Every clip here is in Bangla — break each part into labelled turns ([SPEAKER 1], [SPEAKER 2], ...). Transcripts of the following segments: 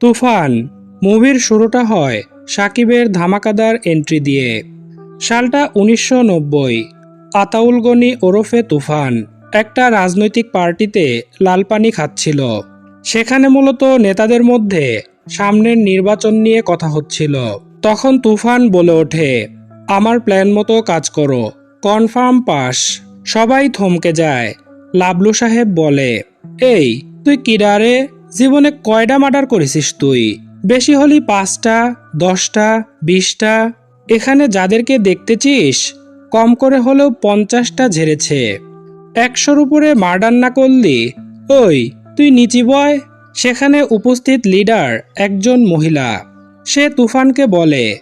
[SPEAKER 1] তুফান, মুভির শুরুটা হয় সাকিবের ধামাকাদার এন্ট্রি দিয়ে। সালটা উনিশশো নব্বই আতাউল গনি ওরফে তুফান, একটা রাজনৈতিক পার্টিতে লালপানি খাচ্ছিল। সেখানে মূলত নেতাদের মধ্যে সামনের নির্বাচন নিয়ে কথা হচ্ছিল। তখন তুফান বলে ওঠে, আমার প্ল্যান মতো কাজ করো কনফার্ম পাস, সবাই থমকে যায়। লাবলু সাহেব বলে, এই, তুই কিডারে জীবনে কয়টা মার্ডার করেছিস তুই? বেশি হলি পাঁচটা, দশটা, বিশটা? এখানে যাদেরকে দেখতেছিস, কম করে হলেও পঞ্চাশটা ঝেড়েছে। একশোর উপরে মার্ডার না করলি, ওই, তুই নিচি বয়? সেখানে উপস্থিত লিডার একজন মহিলা। সে তুফানকে বলে,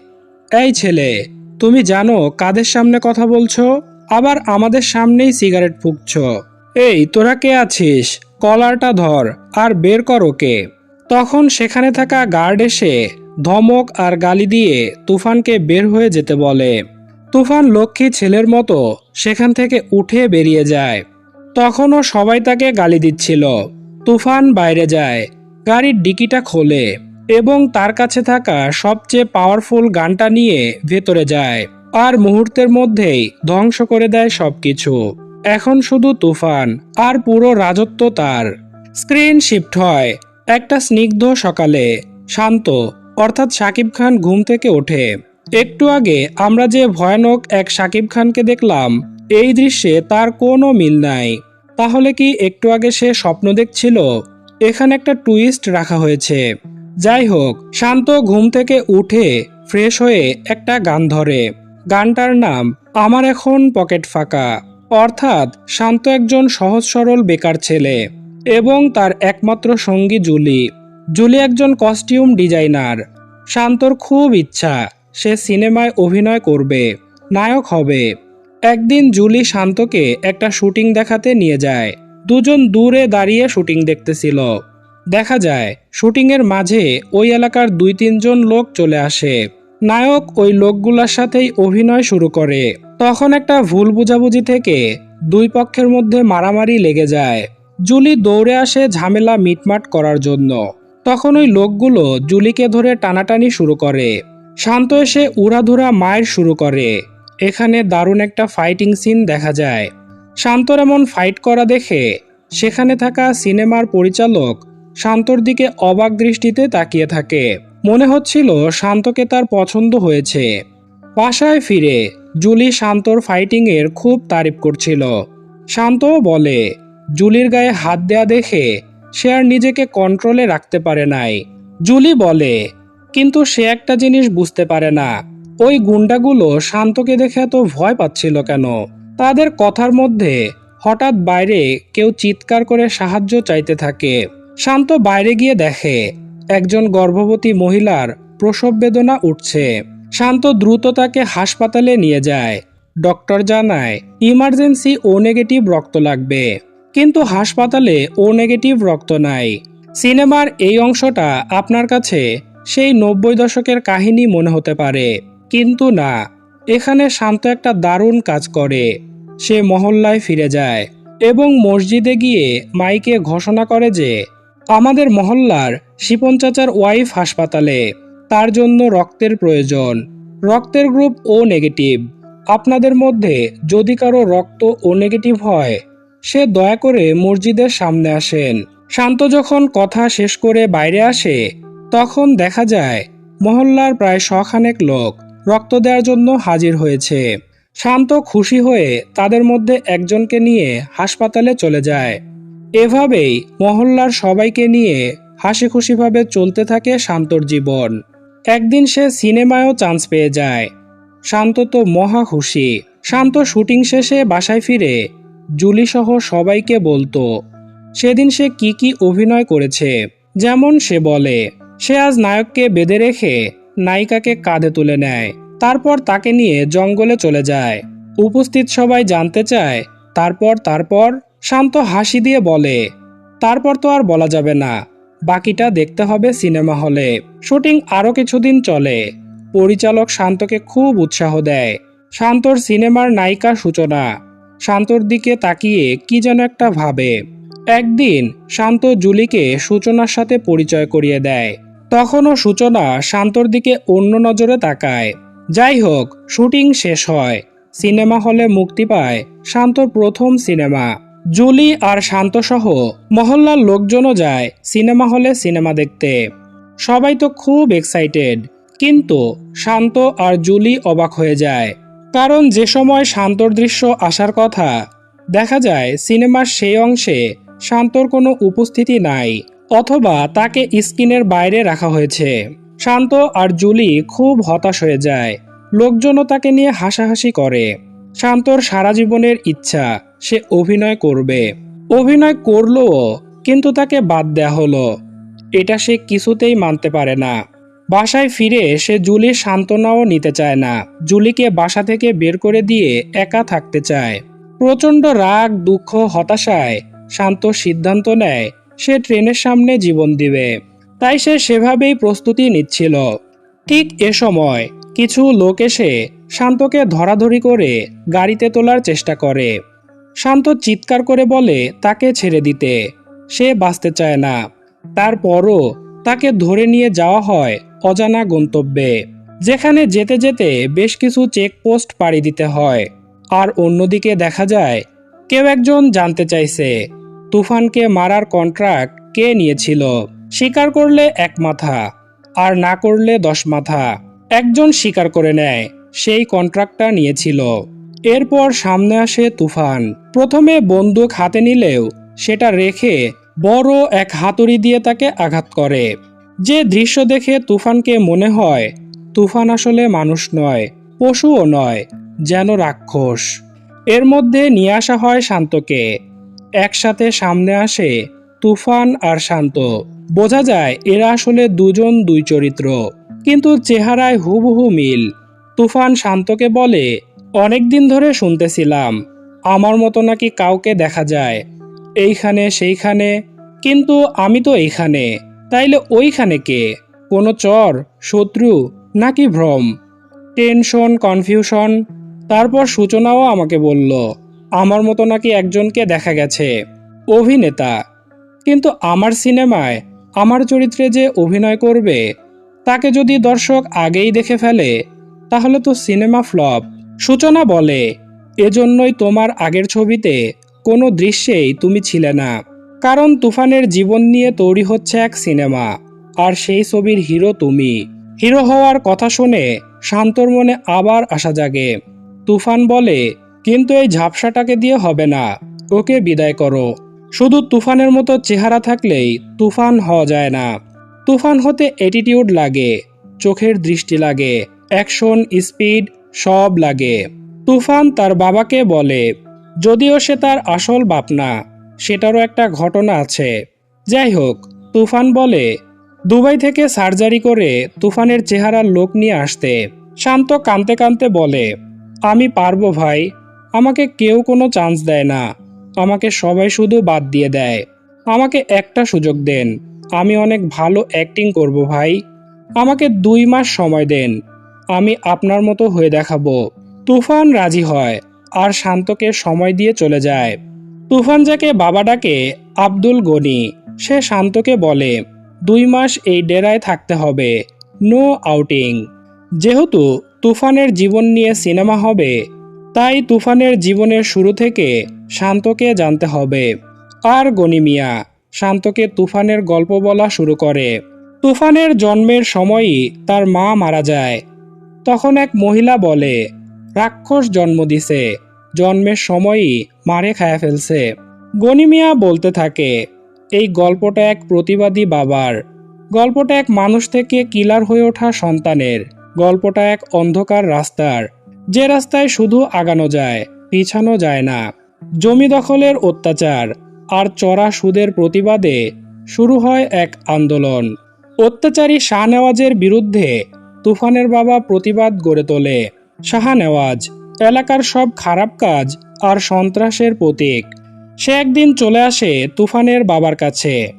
[SPEAKER 1] এই ছেলে, তুমি জানো কাদের সামনে কথা বলছো? আবার আমাদের সামনেই সিগারেট ফুঁকছ। এই, তোরা কে আছিস? কলারটা ধর আর বের কর ওকে। তখন সেখানে থাকা গার্ড এসে ধমক আর গালি দিয়ে তুফানকে বের হয়ে যেতে বলে। তুফান লক্ষ্মী ছেলের মতো সেখান থেকে উঠে বেরিয়ে যায়। তখনও সবাই তাকে গালি দিচ্ছিল। তুফান বাইরে যায়, গাড়ির ডিকিটা খোলে এবং তার কাছে থাকা সবচেয়ে পাওয়ারফুল গানটা নিয়ে ভেতরে যায় আর মুহূর্তের মধ্যেই ধ্বংস করে দেয় সবকিছু। এখন শুধু তুফান আর পুরো রাজত্ব তার। স্ক্রিন শিফট হয় একটা স্নিগ্ধ সকালে, শান্ত, অর্থাৎ সাকিব খান ঘুম থেকে ওঠে। একটু আগে আমরা যে ভয়ানক এক সাকিব খানকে দেখলাম, এই দৃশ্যে তার কোনো মিল নাই। তাহলে কি একটু আগে সে স্বপ্ন দেখছিল? এখানে একটা টুইস্ট রাখা হয়েছে। যাই হোক, শান্ত ঘুম থেকে উঠে ফ্রেশ হয়ে একটা গান ধরে। গানটার নাম, আমার এখন পকেট ফাঁকা। অর্থাৎ শান্ত একজন সহজ সরল বেকার ছেলে এবং তার একমাত্র সঙ্গী জুলি। জুলি একজন কস্টিউম ডিজাইনার শান্তর খুব ইচ্ছা, সে সিনেমায় অভিনয় করবে, নায়ক হবে। একদিন জুলি শান্তকে একটা শুটিং দেখাতে নিয়ে যায়। দুজন দূরে দাঁড়িয়ে শুটিং দেখতেছিল। দেখা যায়, শুটিংয়ের মাঝে ওই এলাকার দুই তিনজন লোক চলে আসে। নায়ক ওই লোকগুলোর সাথেই অভিনয় শুরু করে। তখন একটা ভুল বুঝাবুঝি থেকে দুই পক্ষের মধ্যে মারামারি লেগে যায়। জুলি দৌড়ে আসে ঝামেলা মিটমাট করার জন্য। তখন ওই লোকগুলো জুলিকে ধরে টানাটানি শুরু করে। শান্ত এসে উড়াধুরা মায়ের শুরু করে। এখানে দারুণ একটা ফাইটিং সিন দেখা যায়। শান্তর এমন ফাইট করা দেখে সেখানে থাকা সিনেমার পরিচালক শান্তর দিকে অবাক দৃষ্টিতে তাকিয়ে থাকে। মনে হচ্ছিল শান্তকে তার পছন্দ হয়েছে। বাসায় ফিরে জুলি শান্তর ফাইটিংয়ের খুব তারিফ করছিল। শান্তও বলে, জুলির গায়ে হাত দেয়া দেখে সে আর নিজেকে কন্ট্রোলে রাখতে পারে নাই। জুলি বলে, কিন্তু সে একটা জিনিস বুঝতে পারে না। ওই গুন্ডাগুলো শান্তকে দেখে এত ভয় পাচ্ছিল কেন? তাদের কথার মধ্যে হঠাৎ বাইরে কেউ চিৎকার করে সাহায্য চাইতে থাকে। শান্ত বাইরে গিয়ে দেখে, একজন গর্ভবতী মহিলার প্রসব বেদনা উঠছে। শান্ত দ্রুত তাকে হাসপাতালে নিয়ে যায়। ডক্টর জানায়, ইমার্জেন্সি ও নেগেটিভ রক্ত লাগবে। কিন্তু হাসপাতালে ও নেগেটিভ রক্ত নাই। সিনেমার এই অংশটা আপনার কাছে সেই নব্বই দশকের কাহিনী মনে হতে পারে। কিন্তু না, এখানে শান্ত একটা দারুণ কাজ করে। সে মহল্লায় ফিরে যায় এবং মসজিদে গিয়ে মাইকে ঘোষণা করে যে, আমাদের মহল্লার শিপন চাচার ওয়াইফ হাসপাতালে। তার জন্য রক্তের প্রয়োজন। রক্তের গ্রুপ ও নেগেটিভ আপনাদের মধ্যে যদি কারও রক্ত ও নেগেটিভ হয়, সে দয়া করে মসজিদের সামনে আসেন। শান্ত যখন কথা শেষ করে বাইরে আসে, তখন দেখা যায় মহল্লার প্রায় শখানেক লোক রক্ত দেওয়ার জন্য হাজির হয়েছে। শান্ত খুশি হয়ে তাদের মধ্যে একজনকে নিয়ে হাসপাতালে চলে যায়। এভাবেই মহল্লার সবাইকে নিয়ে হাসি খুশিভাবে চলতে থাকে শান্তর জীবন। একদিন সে সিনেমায়ও চান্স পেয়ে যায়। শান্ত তো মহা খুশি। শান্ত শুটিং শেষে বাসায় ফিরে। জুলি সহ সবাইকে বলতো, সেদিন সে কি কি অভিনয় করেছে? যেমন সে বলে, সে আজ নায়ককে বেঁধে রেখে নায়িকাকে কাঁধে তুলে নেয়। তারপর তাকে নিয়ে জঙ্গলে চলে যায়। উপস্থিত সবাই জানতে চায়, তারপর তারপর? শান্ত হাসি দিয়ে বলে, তারপর তো আর বলা যাবে না। বাকিটা দেখতে হবে সিনেমা হলে। শুটিং আরও কিছুদিন চলে। পরিচালক শান্তকে খুব উৎসাহ দেয়। শান্তর সিনেমার নায়িকা সূচনা। শান্তর দিকে তাকিয়ে কি যেন একটা ভাবে। একদিন শান্ত জুলিকে সূচনার সাথে পরিচয় করিয়ে দেয়। তখনও সূচনা শান্তর দিকে অন্য নজরে তাকায়। যাই হোক, শুটিং শেষ হয়। সিনেমা হলে মুক্তি পায় শান্তর প্রথম সিনেমা। জুলি আর শান্তসহ মহল্লার লোকজনও যায় সিনেমা হলে সিনেমা দেখতে। সবাই তো খুব এক্সাইটেড কিন্তু শান্ত আর জুলি অবাক হয়ে যায়। কারণ যে সময় শান্তর দৃশ্য আসার কথা, দেখা যায় সিনেমার সেই অংশে শান্তর কোনো উপস্থিতি নাই, অথবা তাকে স্ক্রিনের বাইরে রাখা হয়েছে। শান্ত আর জুলি খুব হতাশ হয়ে যায়। লোকজনও তাকে নিয়ে হাসাহাসি করে। শান্তর সারা জীবনের ইচ্ছা সে অভিনয় করবে। অভিনয় করলও কিন্তু তাকে বাদ দেয়া হলো। এটা সে কিছুতেই মানতে পারে না। বাসায় ফিরে সে জুলির সান্ত্বনাও নিতে চায় না। জুলিকে বাসা থেকে বের করে দিয়ে একা থাকতে চায়। প্রচণ্ড রাগ, দুঃখ, হতাশায় শান্ত সিদ্ধান্ত নেয়, সে ট্রেনের সামনে জীবন দিবে। তাই সে সেভাবেই প্রস্তুতি নিচ্ছিল। ঠিক এ সময় কিছু লোক এসে শান্তকে ধরাধরি করে গাড়িতে তোলার চেষ্টা করে। শান্ত চিৎকার করে বলে, তাকে ছেড়ে দিতে। সে বাঁচতে চায় না। তারপরও তাকে ধরে নিয়ে যাওয়া হয় অজানা গন্তব্যে, যেখানে যেতে যেতে বেশ কিছু চেকপোস্ট পাড়ি দিতে হয়। আর অন্যদিকে দেখা যায়, কেউ একজন জানতে চাইছে, তুফানকে মারার কন্ট্রাক্ট কে নিয়েছিল? স্বীকার করলে এক মাথা, আর না করলে দশ মাথা। একজন স্বীকার করে নেয়, সেই কন্ট্রাক্টটা নিয়েছিল। এরপর সামনে আসে তুফান। প্রথমে বন্দুক হাতে নিলেও সেটা রেখে বড় এক হাতুড়ি দিয়ে তাকে আঘাত করে। যে দৃশ্য দেখে তুফানকে মনে হয়, তুফান আসলে মানুষ নয়, পশুও নয়, যেন রাক্ষস। এর মধ্যে নিয়ে আসা হয় শান্তকে। একসাথে সামনে আসে তুফান আর শান্ত। বোঝা যায় এরা আসলে দুজন দুই চরিত্র, কিন্তু চেহারায় হুবহু মিল। তুফান শান্তকে বলে অনেকদিন ধরে শুনতেছিলাম, আমার মতো নাকি কাউকে দেখা যায়, এইখানে সেইখানে, কিন্তু আমি তো এইখানে, তাইলে ওইখানে কে? কোনো চর, শত্রু, নাকি ভ্রম? টেনশন, কনফিউশন, তারপর সূচনাও আমাকে বলল, আমার মতো নাকি একজনকে দেখা গেছে, অভিনেতা। কিন্তু আমার সিনেমায়, আমার চরিত্রে যে অভিনয় করবে, তাকে যদি দর্শক আগেই দেখে ফেলে, তাহলে তো সিনেমা ফ্লপ। সূচনা বলে, এজন্যই তোমার আগের ছবিতে কোনো দৃশ্যেই তুমি ছিলে না। কারণ তুফানের জীবন নিয়ে তৈরি হচ্ছে এক সিনেমা, আর সেই ছবির হিরো তুমি হিরো হওয়ার কথা শুনে শান্তর মনে আবার আশা জাগে। তুফান বলে, কিন্তু এই ঝাপসাটাকে দিয়ে হবে না। ওকে বিদায় করো। শুধু তুফানের মতো চেহারা থাকলেই তুফান হওয়া যায় না। তুফান হতে অ্যাটিটিউড লাগে, চোখের দৃষ্টি লাগে অ্যাকশন স্পিড সব লাগে। তুফান তার বাবাকে বলে, যদিও সে তার আসল বাপ না, সেটারও একটা ঘটনা আছে। যাই হোক, তুফান বলে, দুবাই থেকে সার্জারি করে তুফানের চেহারার লোক নিয়ে আসতে। শান্ত কানতে কানতে বলে, আমি পারব ভাই, আমাকে কেউ কোনো চান্স দেয় না। আমাকে সবাই শুধু বাদ দিয়ে দেয়। আমাকে একটা সুযোগ দেন। আমি অনেক ভালো অ্যাক্টিং করব ভাই। আমাকে দুই মাস সময় দেন। আমি আপনার মতো হয়ে দেখাবো। তুফান রাজি হয় আর শান্তকে সময় দিয়ে চলে যায়। তুফান যাকে বাবা ডাকে আব্দুল গনি, সে শান্তকে বলে, দুই মাস এই ডেরায় থাকতে হবে, নো আউটিং। যেহেতু তুফানের জীবন নিয়ে সিনেমা হবে, তাই তুফানের জীবনের শুরু থেকে শান্তকে জানতে হবে। আর গনি মিয়া, শান্তকে তুফানের গল্প বলা শুরু করে। তুফানের জন্মের সময়ই তার মা মারা যায় তখন এক মহিলা বলে, রাক্ষস জন্ম দিছে, জন্মের সময়ই মারে খায়া ফেলছে। গনি মিয়া বলতে থাকে, এই গল্পটা এক প্রতিবাদী বাবার। গল্পটা এক মানুষ থেকে কিলার হয়ে ওঠা সন্তানের। গল্পটা এক অন্ধকার রাস্তার। যে রাস্তায় শুধু আগানো যায়, পিছানো যায় না। জমি দখলের অত্যাচার আর চড়া সুদের প্রতিবাদে শুরু হয় এক আন্দোলন। অত্যাচারী শাহনেওয়াজের বিরুদ্ধে তুফানের বাবা প্রতিবাদ গড়ে তোলে। শাহনেওয়াজ, এলাকার সব খারাপ কাজ আর সন্ত্রাসের প্রতীক। সে একদিন চলে আসে তুফানের বাবার কাছে।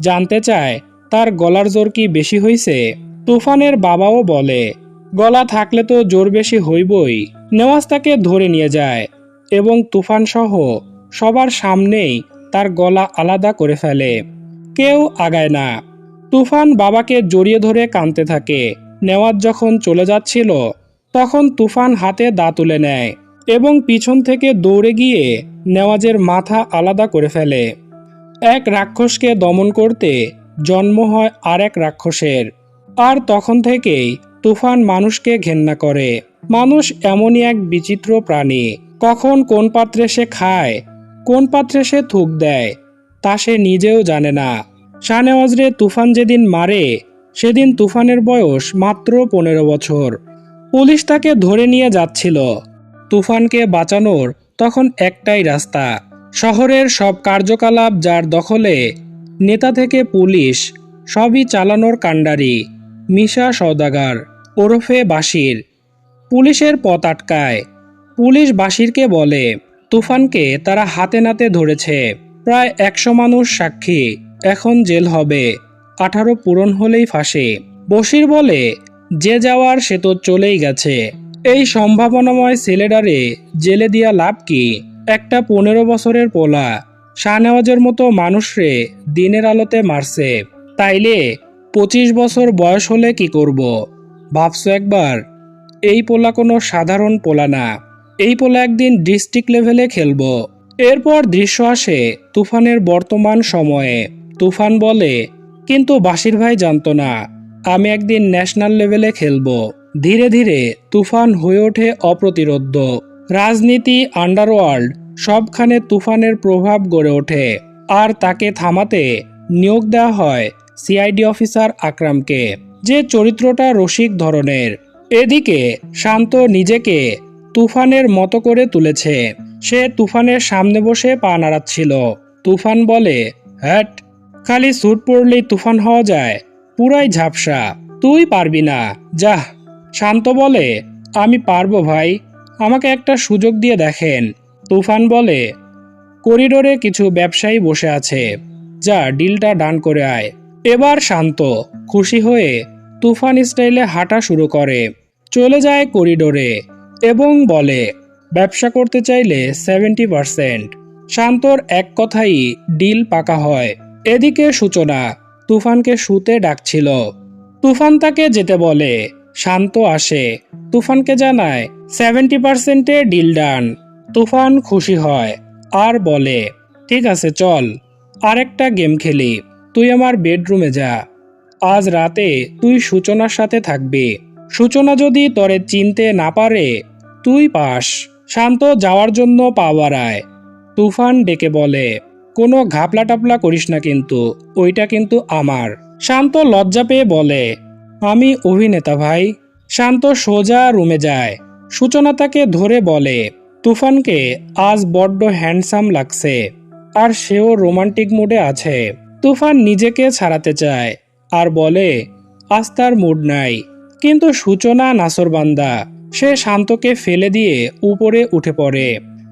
[SPEAKER 1] জানতে চায়, তার গলার জোর কি বেশি হইছে? তুফানের বাবাও বলে, গলা থাকলে তো জোর বেশি হইবই। নেওয়াজ তাকে ধরে নিয়ে যায় এবং তুফান সহ সবার সামনেই তার গলা আলাদা করে ফেলে। কেউ আগায় না। তুফান বাবাকে জড়িয়ে ধরে কাঁদতে থাকে। নেওয়াজ যখন চলে যাচ্ছিল, তখন তুফান হাতে দা তুলে নেয় এবং পিছন থেকে দৌড়ে গিয়ে নেওয়াজের মাথা আলাদা করে ফেলে। এক রাক্ষসকে দমন করতে জন্ম হয় আরেক রাক্ষসের। আর তখন থেকেই তুফান মানুষকে ঘেন্না করে। মানুষ এমনই এক বিচিত্র প্রাণী। কখন কোন পাত্রে সে খায়, কোন পাত্রে সে থুক দেয়, তা সে নিজেও জানে না। শাহনেওয়াজরে তুফান যেদিন মারে সেদিন তুফানের বয়স মাত্র পনেরো বছর। পুলিশ তাকে ধরে নিয়ে যাচ্ছিল। তুফানকে বাঁচানোর তখন একটাই রাস্তা। শহরের সব কার্যকলাপ যার দখলে নেতা থেকে পুলিশ সবই চালানোর কাণ্ডারি, মিশা সওদাগার, ওরফে বাসির পুলিশের পথ আটকায়। পুলিশ বাসিরকে বলে, তুফানকে তারা হাতে নাতে ধরেছে। প্রায় একশো মানুষ সাক্ষী, এখন জেল হবে। আঠারো পূরণ হলেই ফাঁসে। বসির বলে, যে যাওয়ার সে তো চলেই গেছে। এই সম্ভাবনাময় ছেলেডারে জেলে দিয়া লাভ কি? একটা পনেরো বছরের পোলা। শাহনেওয়াজের মতো মানুষরে দিনের আলোতে মারছে। তাইলে পঁচিশ বছর বয়স হলে কি করব? ভাবছ একবার? এই পোলা কোনো সাধারণ পোলা না। এই পোলা একদিন ডিস্ট্রিক্ট লেভেলে খেলব। এরপর দৃশ্য আসে তুফানের বর্তমান সময়ে। তুফান বলে কিন্তু বাসির ভাই জানতো না। আমি একদিন ন্যাশনাল লেভেলে খেলব। ধীরে ধীরে তুফান হয়ে ওঠে অপ্রতিরোধ্য। রাজনীতি আন্ডারওয়ার্ল্ড সবখানে তুফানের প্রভাব গড়ে ওঠে। আর তাকে থামাতে নিয়োগ দেওয়া হয় সিআইডি অফিসার আকরামকে, যে চরিত্রটা রসিক ধরনের। এদিকে শান্ত নিজেকে তুফানের মতো করে তুলেছে। সে তুফানের সামনে বসে পা নাড়াচ্ছিল। তুফান বলে, হ্যাট খালি স্যুট পরলেই তুফান হওয়া যায়, পুরাই ঝাপসা। তুই পারবি না। যাহ, শান্ত বলে, আমি পারব ভাই। আমাকে একটা সুযোগ দিয়ে দেখেন। তুফান বলে, করিডোরে কিছু ব্যবসায়ী বসে আছে। যা ডিলটা ডান করে আয়। এবার শান্ত, খুশি হয়ে তুফান স্টাইলে হাঁটা শুরু করে। চলে যায় করিডোরে এবং বলে, ব্যবসা করতে চাইলে সেভেন্টি পার্সেন্ট শান্তর এক কথাই ডিল পাকা হয়। এদিকে সূচনা তুফানকে শুতে ডাকছিল। তুফান তাকে যেতে বলে, শান্ত আসে। তুফানকে জানায়, সেভেন্টি পার্সেন্টে ডিল ডান। তুফান খুশি হয়, আর বলে, ঠিক আছে, চল, আরেকটা গেম খেলি, তুই আমার বেডরুমে যা। আজ রাতে তুই সূচনার সাথে থাকবি। সূচনা যদি তরে চিনতে না পারে, তুই পাস। শান্ত যাওয়ার জন্য পা বাড়ায়। তুফান ডেকে বলে কোনো ঘাপলা টাপলা করিস না কিন্তু, ওইটা কিন্তু আমার। শান্ত লজ্জা পেয়ে বলে, আমি অভিনেতা ভাই। শান্ত সোজা রুমে যায়। সূচনা তাকে ধরে বলে, তুফানকে আজ বড্ড হ্যান্ডসাম লাগছে, আর সেও রোমান্টিক মুডে আছে। তুফান নিজেকে ছাড়াতে চায়, আর বলে, আজ তার মুড নাই। কিন্তু সূচনা নাসরবান্দা, সে শান্তকে ফেলে দিয়ে উপরে উঠে পড়ে।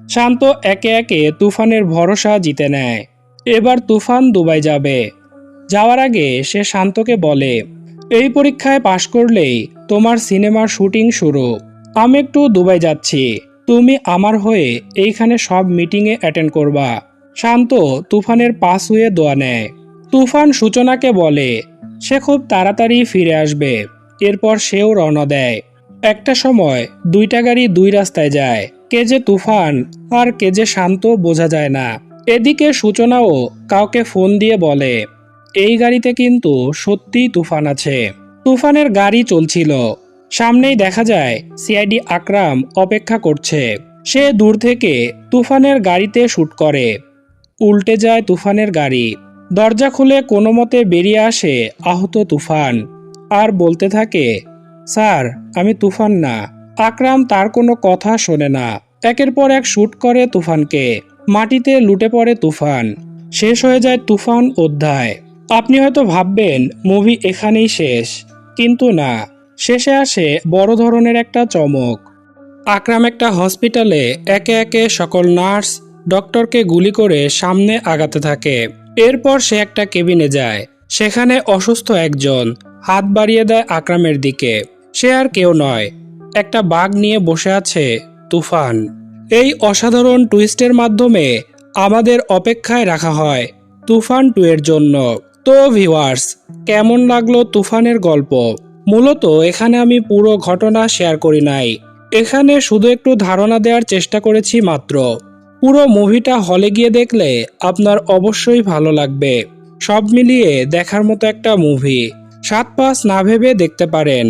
[SPEAKER 1] শান্ত একে একে তুফানের ভরসা জিতে নেয়। এবার তুফান দুবাই যাবে। যাওয়ার আগে সে শান্তকে বলে, এই পরীক্ষায় পাশ করলেই তোমার সিনেমার শুটিং শুরু। আমি একটু দুবাই যাচ্ছি। তুমি আমার হয়ে এইখানে সব মিটিংয়ে অ্যাটেন্ড করবা। শান্ত তুফানের পাশ হয়ে দোয়া নেয়। তুফান সূচনাকে বলে, সে খুব তাড়াতাড়ি ফিরে আসবে। এরপর সেও রওনা দেয়। একটা সময় দুইটা গাড়ি দুই রাস্তায় যায়। কে যে তুফান আর কে যে শান্ত বোঝা যায় না। এদিকে সূচনাও কাউকে ফোন দিয়ে বলে, এই গাড়িতে কিন্তু সত্যিই তুফান আছে। তুফানের গাড়ি চলছিল। সামনেই দেখা যায় সিআইডি আকরাম অপেক্ষা করছে। সে দূর থেকে তুফানের গাড়িতে শুট করে। উল্টে যায় তুফানের গাড়ি। দরজা খুলে কোনো মতে বেরিয়ে আসে আহত তুফান। আর বলতে থাকে, স্যার, আমি তুফান না। আকরাম তার কোনো কথা শোনে না। একের পর এক শুট করে তুফানকে। মাটিতে লুটে পড়ে তুফান। শেষ হয়ে যায় তুফান অধ্যায়। আপনি হয়তো ভাববেন, মুভি এখানেই শেষ। কিন্তু না, শেষে আসে বড় ধরনের একটা চমক। আকরাম একটা হসপিটালে একে একে সকল নার্স ডক্টরকে গুলি করে সামনে আগাতে থাকে। এরপর সে একটা কেবিনে যায়। সেখানে অসুস্থ একজন। হাত বাড়িয়ে দেয় আকরামের দিকে। সে আর কেউ নয়। একটা বাঘ নিয়ে বসে আছে তুফান। এই অসাধারণ টুইস্টের মাধ্যমে আমাদের অপেক্ষায় রাখা হয় তুফান টু এর জন্য। তো ভিওয়ার্স কেমন লাগল তুফানের গল্প? মূলত এখানে আমি পুরো ঘটনা শেয়ার করি নাই। এখানে শুধু একটু ধারণা দেওয়ার চেষ্টা করেছি মাত্র। পুরো মুভিটা হলে গিয়ে দেখলে আপনার অবশ্যই ভালো লাগবে। সব মিলিয়ে দেখার মতো একটা মুভি। সাত পাঁচ না ভেবে দেখতে পারেন।